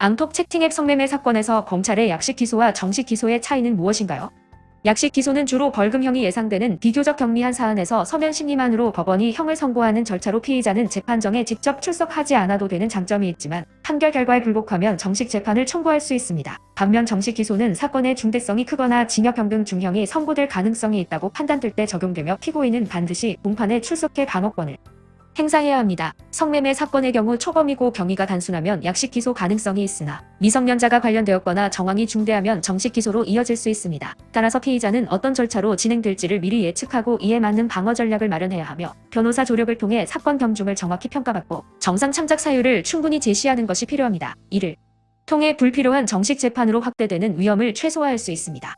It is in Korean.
앙톡 채팅앱 성매매 사건에서 검찰의 약식 기소와 정식 기소의 차이는 무엇인가요? 약식 기소는 주로 벌금형이 예상되는 비교적 경미한 사안에서 서면 심리만으로 법원이 형을 선고하는 절차로 피의자는 재판정에 직접 출석하지 않아도 되는 장점이 있지만 판결 결과에 불복하면 정식 재판을 청구할 수 있습니다. 반면 정식 기소는 사건의 중대성이 크거나 징역형 등 중형이 선고될 가능성이 있다고 판단될 때 적용되며 피고인은 반드시 공판에 출석해 방어권을 행사해야 합니다. 성매매 사건의 경우 초범이고 경위가 단순하면 약식 기소 가능성이 있으나 미성년자가 관련되었거나 정황이 중대하면 정식 기소로 이어질 수 있습니다. 따라서 피의자는 어떤 절차로 진행될지를 미리 예측하고 이에 맞는 방어 전략을 마련해야 하며 변호사 조력을 통해 사건 경중을 정확히 평가받고 정상 참작 사유를 충분히 제시하는 것이 필요합니다. 이를 통해 불필요한 정식 재판으로 확대되는 위험을 최소화할 수 있습니다.